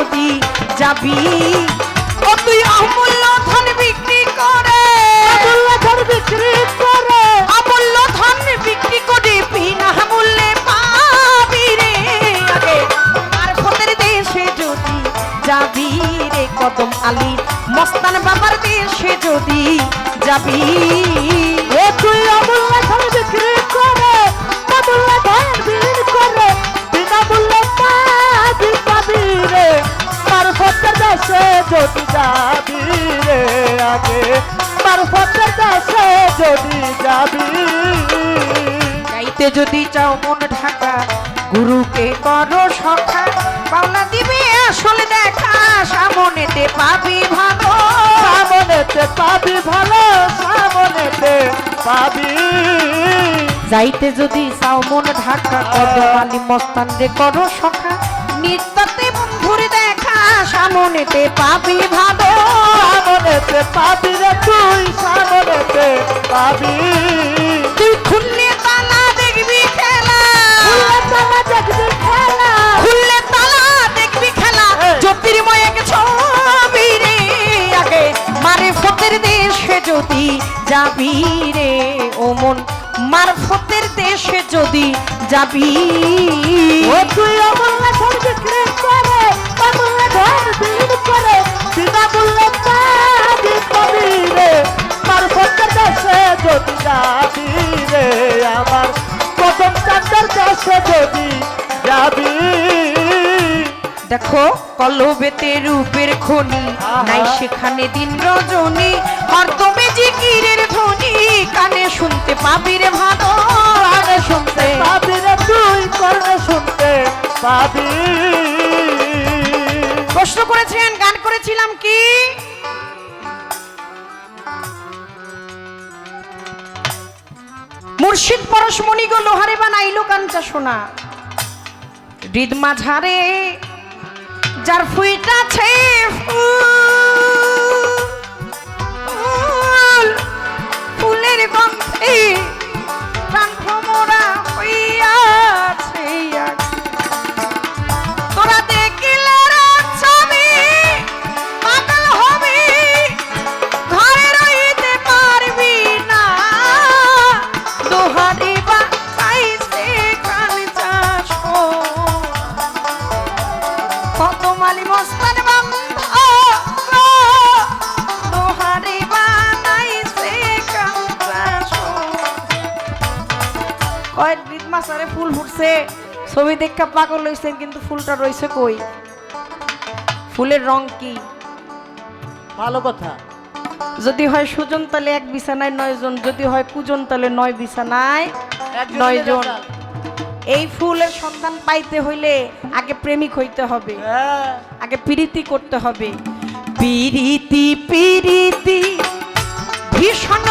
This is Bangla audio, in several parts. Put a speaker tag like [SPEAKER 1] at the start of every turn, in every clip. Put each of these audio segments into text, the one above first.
[SPEAKER 1] যদি যাবি? ও তুই অমূল্য ধন বিক্রি করে।
[SPEAKER 2] আবুল্লাহ ধর বিক্রি করে।
[SPEAKER 1] অমূল্য ধন বিক্রি করে বিনা মূল্যে পাবি রে। আগে আর ফতের দেশে যদি যাবি রে কদম আলী মস্তান বাবার দেশে যদি যাবি।
[SPEAKER 2] এ তুই যদি যাবি রে আগে মারফতের দেশে যদি যাবি।
[SPEAKER 1] চাইতে যদি চাও মন ঢাকা গুরুকে করো সখা। পাওনা দিবে আসলে দেখা সামনেতে পাবি ভালো।
[SPEAKER 2] সামনেতে পাবি ভালো সামনেতে পাবি।
[SPEAKER 1] যাইতে যদি চাও মন ঢাকা কদমালি মস্তান রে করো সখা। নিত্যতে বন্ধুর দেখা সামনেতে পাবি ভালো
[SPEAKER 2] সামনেতে পাবি রে তুই সামনেতে পাবি।
[SPEAKER 1] তুই খুললে তালা দেখবি খেলা।
[SPEAKER 2] উল্লে তালা দেখবি খেলা।
[SPEAKER 1] খুললে তালা দেখবি খেলা। জ্যোতির্ময় এক ছবি রে আগে। মারে ফতের দেশে যদি যাবি রে ও মন মারফতের দেশে যদি যাবি।
[SPEAKER 2] ও তুই অমূল্য বিক্রি করে অমূল্য বিক্রি করে বিনা মূল্যে পাবি পাবি রে মারফতের দেশে যদি যাবি রে আমার দেশে যদি যাবি।
[SPEAKER 1] দেখো কলবেতে রূপের খনি। নাই সেখানে দিন রজনী হরদমে জিকিরের ধ্বনি কানে শুনতে পাবি রে ভালো
[SPEAKER 2] কানে শুনতে পাবি রে তুই কর্ণে শুনতে পাবি।
[SPEAKER 1] প্রশ্ন করেছেন গান করেছিলাম কি? মুর্শিদ পরশমণি গো লোহারে বানাইলো কাঞ্চা সোনা। হৃদ মাঝারে যার ফুইটাছে ফুল ফুলের ছবি দেখা পাগল হইছেন কিন্তু ফুলটা রইছে কই? ফুলের রং কি?
[SPEAKER 2] ভালো কথা।
[SPEAKER 1] যদি হয় সুজন তালে এক বিছানায় নয় জন যদি হয় কুজন তালে নয় বিছানায় নয় জন এই ফুলের সন্ধান পাইতে হইলে আগে প্রেমিক হইতে হবে।
[SPEAKER 2] হ্যাঁ।
[SPEAKER 1] আগে প্রীতি করতে হবে। পিরিতি পিরিতি ভীষণ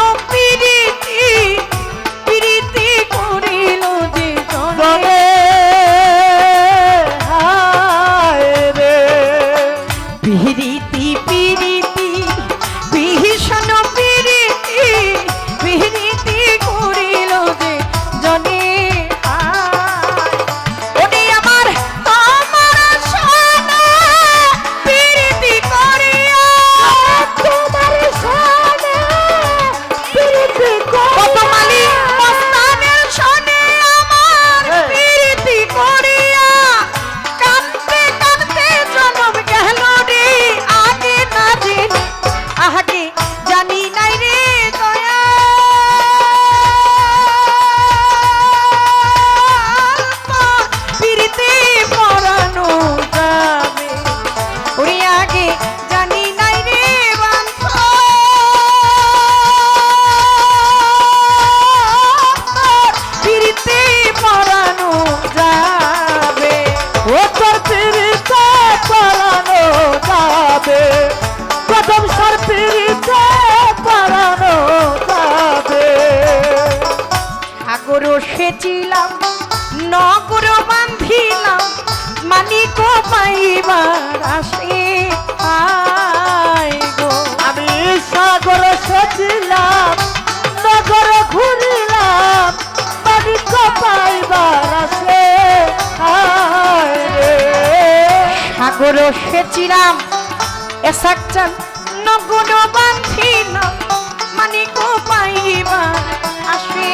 [SPEAKER 1] সাগর সেচিলাম নগর বান্ধিলাম, মানিক পাইবার আসে গো।
[SPEAKER 2] আমি সাগর সেছিলাম নগর ঘুরিলাম, মানিক পাইবার আছে হায়
[SPEAKER 1] সেচিলাম এসাকচান নগুণ বান্ধিল মানিক পাইবা আসে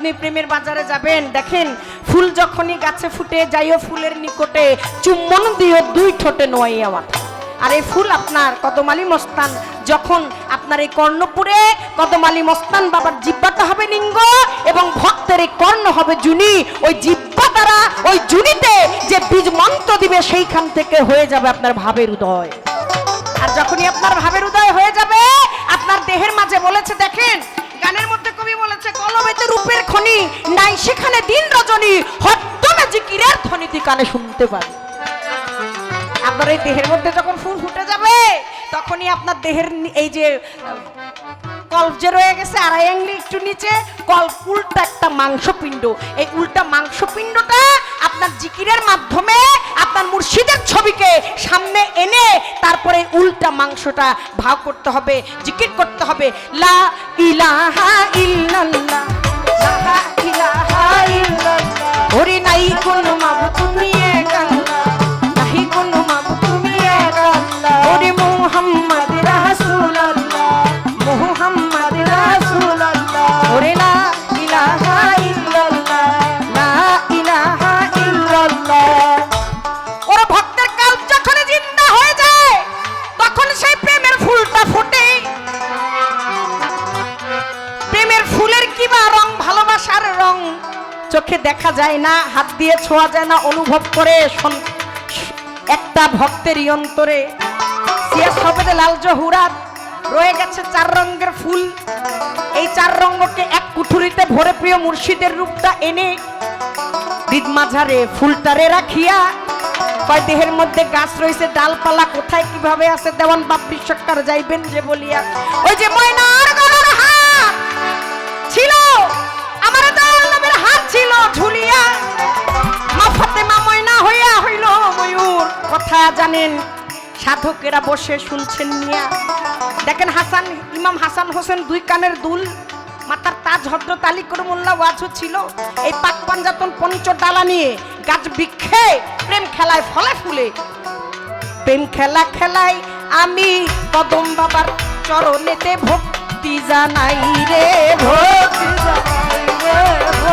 [SPEAKER 1] আপনি প্রেমের বাজারে যাবেন, দেখেন, ফুল যখনই গাছে ফুটে যাইও ফুলের নিকটে, চুম্বন দিও দুই ঠোঁটে নোয়াইয়া মাথা আর এই ফুল আপনার কদমালি মস্তান, যখন আপনার এই কর্ণপুরে কদমালি মস্তান বাবার জিব্বাটা হবে লিঙ্গ এবং ভক্তের এই কর্ণ হবে জুনি, ওই জিব্বা দ্বারা, ওই জুনিতে যে বীজ মন্ত্র দিবে সেইখান থেকে হয়ে যাবে আপনার ভাবের উদয়। আর যখনই আপনার ভাবের উদয় হয়ে যাবে, আপনার দেহের মাঝে বলেছে, দেখেন, গানের মধ্যে কবি বলেছে, কলমেতে রূপের খনি নাই, সেখানে দিন রজনী। হদ্দমে জিকিরের ধ্বনি তুই কানে শুনতে পারি। আপনার এই দেহের মধ্যে যখন ফুল ফুটে যাবে, তখনই আপনার দেহের এই যে, কল্প যে রয়ে গেছে আড়াই আঙ্গুলি একটু নিচে কল্প উল্টা একটা মাংসপিণ্ড। এই উল্টা মাংসপিণ্ডটা আপনার জিকিরের মাধ্যমে আপনার মুর্শিদের ছবিকে সামনে এনে তারপরে উল্টা মাংসটা ভাগ করতে হবে, জিকির করতে হবে। লা ইলাহা ইল্লাল্লাহ, লা ইলাহা ইল্লাল্লাহ। ওরে নাই কোন মাবুদ তুমি। চোখে দেখা যায় না, হাত দিয়ে ছোঁয়া যায় না, অনুভব করে একটা ভক্তেরই অন্তরে। লাল জহুরাত রয়ে গেছে চার রঙের ফুল। এই চার রঙকে এক কুঠুরিতে ভরে প্রিয় মুর্শিদের রূপটা এনে মাঝারে ফুলটারে রাখিয়া, কয় দেহের মধ্যে গাছ রয়েছে, ডালপালা কোথায়, কীভাবে আছে, দেওয়ান বাপ্পি সরকার যাইবেন যে বলিয়া। ওই যে গলার মা ফাতেমা ময়না হইয়া হইল ময়ূর। কথা জানেন, সাধকেরা বসে শুনছেন দেখেন হাসান, ইমাম হাসান হোসেন দুই কানের দুল মাতার তাজ ছিল। এই পাক পাঞ্জাতন পঞ্চ ডালা নিয়ে গাছ বৃক্ষে প্রেম খেলায় ফলে ফুলে। প্রেম খেলা খেলাই আমি কদম বাবার চরণেতে ভক্তি জানাই রে, ভক্তি
[SPEAKER 2] জানাই রে।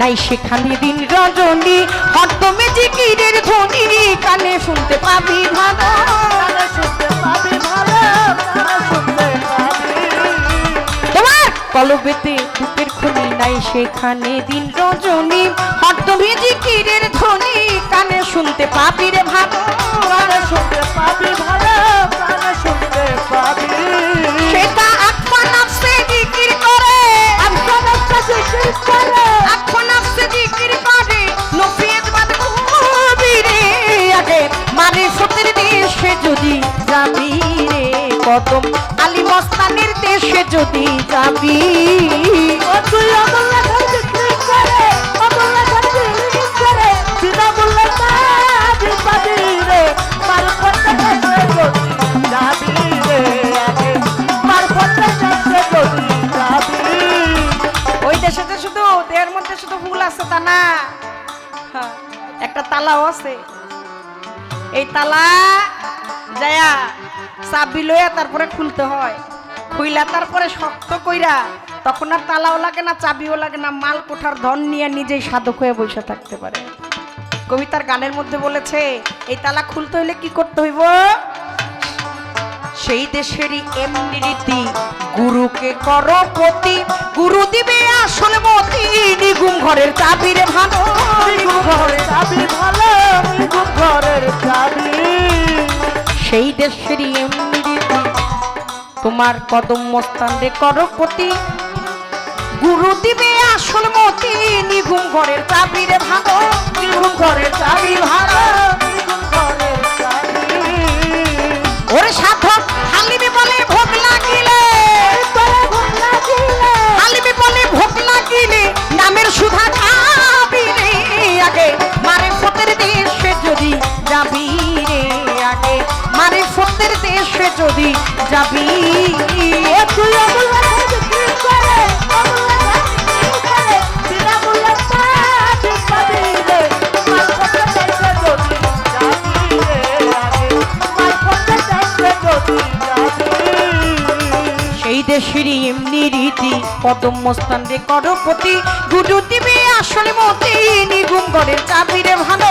[SPEAKER 1] নাই সেখানে দিন রজনী। হটমে জিকিরের ধ্বনি কানে শুনতে পাবি ভালো।
[SPEAKER 2] কানে শুনতে পাবি ভালো কানে
[SPEAKER 1] তোমার কলবেতে রূপের খনি নাই সেখানে দিন রজনী। হটমে জিকিরের ধ্বনি কানে শুনতে পাবি রে ভালো।
[SPEAKER 2] শুনতে পাবি ভালো শুনতে পাবি।
[SPEAKER 1] সেটা আত্মা নাফসে জিকির মানে সতের দেশে যদি যাবি রে কদম। আলী মস্তানের দেশে যদি যাবি শুধু, দেহের মধ্যে শুধু ফুল আছে তা না। একটা তালাও আছে। এই তালা যায়া চাবি লইয়া তারপরে খুলতে হয়। খুইলা তারপরে শক্ত কইরা তখন আর তালাও লাগে না, চাবিও লাগে না, মাল কোঠার ধন নিয়ে নিজেই সাধক হয়ে বসে থাকতে পারে। কবিতার গানের মধ্যে বলেছে, এই তালা খুলতে হইলে কি করতে হইব? সেই দেশেরই এমনি রীতি গুরুকে করো পতি, গুরু দিবে আসল মতি। নিগুম ঘরের চাবিরে ভালো, নিগুম ঘরের
[SPEAKER 2] চাবি ভালো, নিগুম ঘরের চাবি।
[SPEAKER 1] সেই দেশেরই এমনি রীতি তোমার কদম মস্তান রে করপতি গুরু দিবে আসল মতি। নিগুম ঘরের চাবিরে ভালো, নিগুম ঘরের চাবি ভালো। যদি যাবি সেই দেশেরই এমনি রীতি কদম মস্তান রে করপতি গুরু দিবে আসল মতি নিগুম ঘরের চাবি রে ভালো।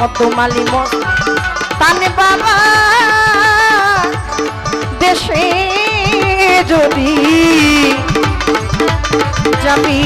[SPEAKER 1] কত মালি মত তানে বাবা দেশে যদি যাবি